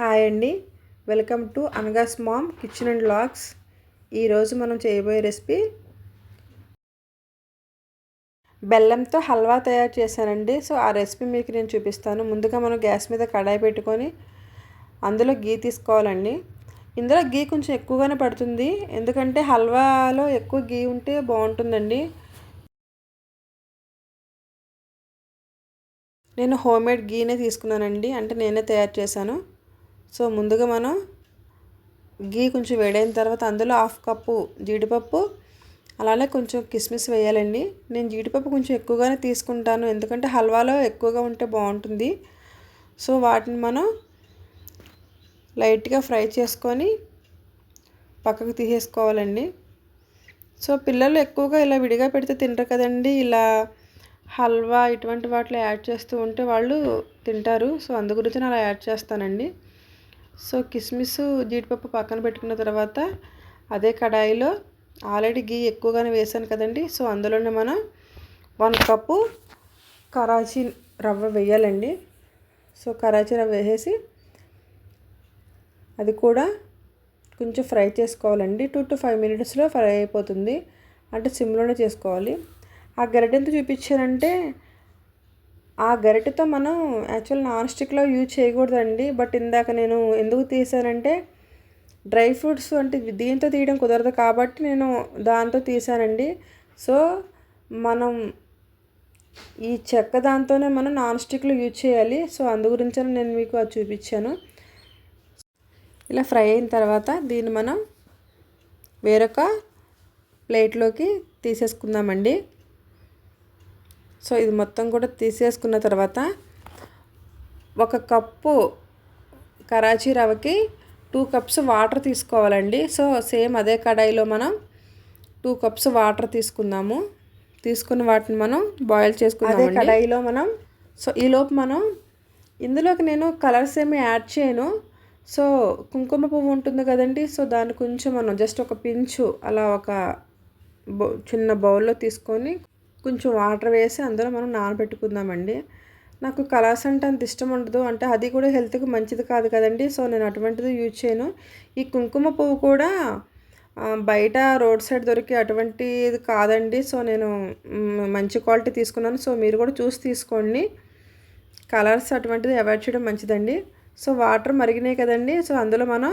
Hi అండి. Welcome to Anagha's mom kitchen and vlogs. ఈరోజు మనం చేయబోయే రెసిపీ బెల్లంతో హల్వా తయారు చేశానండి. సో ఆ రెసిపీ మీకు నేను చూపిస్తాను. ముందుగా మనం గ్యాస్ మీద కడాయి పెట్టుకొని అందులో గీ తీసుకోవాలండి. ఇందులో గీ కొంచెం ఎక్కువగానే పడుతుంది. ఎందుకంటే హల్వాలో ఎక్కువ గీ ఉంటే బాగుంటుందండి. నేను హోమ్మేడ్ గీనే తీసుకున్నానండి. అంటే నేనే తయారు చేశాను. సో ముందుగా మనం గీ కొంచెం వేడైన తర్వాత అందులో హాఫ్ కప్పు జీడిపప్పు అలానే కొంచెం కిస్మిస్ వేయాలండి. నేను జీడిపప్పు కొంచెం ఎక్కువగానే తీసుకుంటాను ఎందుకంటే హల్వాలో ఎక్కువగా ఉంటే బాగుంటుంది. సో వాటిని మనం లైట్గా ఫ్రై చేసుకొని పక్కకు తీసేసుకోవాలండి. సో పిల్లలు ఎక్కువగా ఇలా విడిగా పెడితే తింటారు కదండి ఇలా హల్వా ఇటువంటి వాటిలో యాడ్ చేస్తూ ఉంటే వాళ్ళు తింటారు. సో అందు గురించి నేను అలా యాడ్ చేస్తానండి. సో కిస్మిస్ జీడిపప్పు పక్కన పెట్టుకున్న తర్వాత అదే కడాయిలో ఆల్రెడీ గీ ఎక్కువగానే వేసాను కదండి. సో అందులోనే మనం వన్ కప్పు కరాచీ రవ్వ వేయాలండి. సో కరాచీ రవ్వ వేసేసి అది కూడా కొంచెం ఫ్రై చేసుకోవాలండి. టూ టు ఫైవ్ మినిట్స్లో ఫ్రై అయిపోతుంది. అంటే సిమ్లోనే చేసుకోవాలి. ఆ గరిటెంత చూపించారంటే ఆ గరిటెతో మనం యాక్చువల్ నాన్ స్టిక్లో యూజ్ చేయకూడదండి. బట్ ఇందాక నేను ఎందుకు తీసానంటే డ్రై ఫ్రూట్స్ అంటే దీంతో తీయడం కుదరదు కాబట్టి నేను దాంతో తీసానండి సో మనం ఈ చెక్క దాంతోనే మనం నాన్ స్టిక్లో యూజ్ చేయాలి. సో అందు గురించి నేను మీకు అది చూపించాను. ఇలా ఫ్రై అయిన తర్వాత దీన్ని మనం వేరొక ప్లేట్లోకి తీసేసుకుందామండి. సో ఇది మొత్తం కూడా తీసేసుకున్న తర్వాత ఒక కప్పు కరాచీ రవ్వకి టూ కప్స్ వాటర్ తీసుకోవాలండి. సో సేమ్ అదే కడాయిలో మనం టూ కప్స్ వాటర్ తీసుకుందాము. తీసుకున్న వాటిని మనం బాయిల్ చేసుకుందాం అదే కడాయిలో మనం సో ఈలోపు మనం ఇందులోకి నేను కలర్స్ ఏమి యాడ్ చేయను. సో కుంకుమ పువ్వు ఉంటుంది కదండి. సో దాన్ని కొంచెం మనం జస్ట్ ఒక పించు అలా ఒక చిన్న బౌల్లో తీసుకొని కొంచెం వాటర్ వేసి అందులో మనం నానబెట్టుకుందామండి. నాకు కలర్స్ అంటే అంత ఇష్టం ఉండదు. అంటే అది కూడా హెల్త్కి మంచిది కాదు కదండి. సో నేను అటువంటిది యూజ్ చేయను. ఈ కుంకుమ పువ్వు కూడా బయట రోడ్ సైడ్ దొరికే అటువంటిది కాదండి. సో నేను మంచి క్వాలిటీ తీసుకున్నాను. సో మీరు కూడా చూసి తీసుకోండి. కలర్స్ అటువంటిది అవాయిడ్ చేయడం మంచిదండి. సో వాటర్ మరిగినాయి కదండి. సో అందులో మనం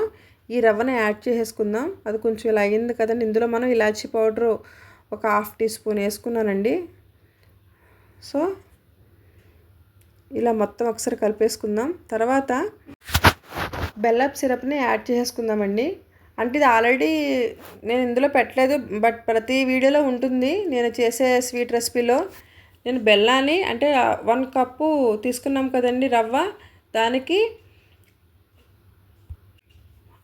ఈ రవ్వను యాడ్ చేసేసుకుందాం. అది కొంచెం ఇలా అయింది కదండి. ఇందులో మనం ఇలాచీ పౌడరు ఒక హాఫ్ టీ స్పూన్ వేసుకున్నానండి. సో ఇలా మొత్తం ఒకసారి కలిపేసుకుందాం. తర్వాత బెల్లప్ సిరప్ని యాడ్ చేసేసుకుందామండి. అంటే ఇది ఆల్రెడీ నేను ఇందులో పెట్టలేదు బట్ ప్రతి వీడియోలో ఉంటుంది. నేను చేసే స్వీట్ రెసిపీలో నేను బెల్లాన్ని అంటే వన్ కప్పు తీసుకున్నాం కదండి రవ్వ దానికి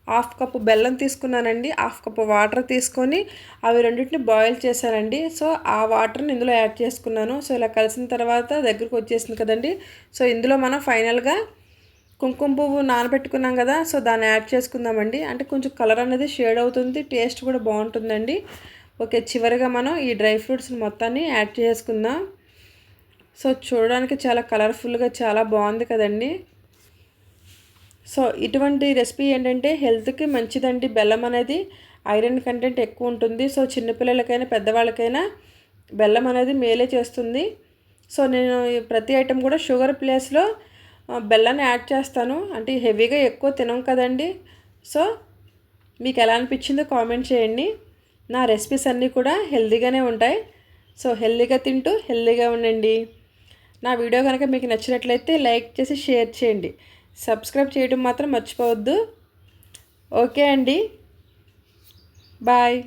హాఫ్ కప్పు బెల్లం తీసుకున్నానండి హాఫ్ కప్పు వాటర్ తీసుకొని అవి రెండింటిని బాయిల్ చేశానండి. సో ఆ వాటర్ని ఇందులో యాడ్ చేసుకున్నాను. సో ఇలా కలిసిన తర్వాత దగ్గరకు వచ్చేసింది కదండి. సో ఇందులో మనం ఫైనల్గా కుంకుమ పువ్వు నానబెట్టుకున్నాం కదా సో దాన్ని యాడ్ చేసుకుందామండి. అంటే కొంచెం కలర్ అనేది షేడ్ అవుతుంది టేస్ట్ కూడా బాగుంటుందండి. ఓకే చివరిగా మనం ఈ డ్రై ఫ్రూట్స్ని మొత్తాన్ని యాడ్ చేసుకుందాం. సో చూడడానికి చాలా కలర్ఫుల్గా చాలా బాగుంది కదండి. సో ఇటువంటి రెసిపీ ఏంటంటే హెల్త్కి మంచిదండి. బెల్లం అనేది ఐరన్ కంటెంట్ ఎక్కువ ఉంటుంది. సో చిన్నపిల్లలకైనా పెద్దవాళ్ళకైనా బెల్లం అనేది మేలే చేస్తుంది. సో నేను ప్రతి ఐటెం కూడా షుగర్ ప్లేస్లో బెల్లాన్ని యాడ్ చేస్తాను. అంటే హెవీగా ఎక్కువ తినం కదండి. సో మీకు ఎలా అనిపించిందో కామెంట్ చేయండి. నా రెసిపీస్ అన్నీ కూడా హెల్తీగానే ఉంటాయి. సో హెల్తీగా తింటూ హెల్తీగా ఉండండి. నా వీడియో కనుక మీకు నచ్చినట్లయితే లైక్ చేసి షేర్ చేయండి. సబ్స్క్రైబ్ చేయడం మాత్రం మర్చిపోవద్దు. ఓకే అండి. బాయ్.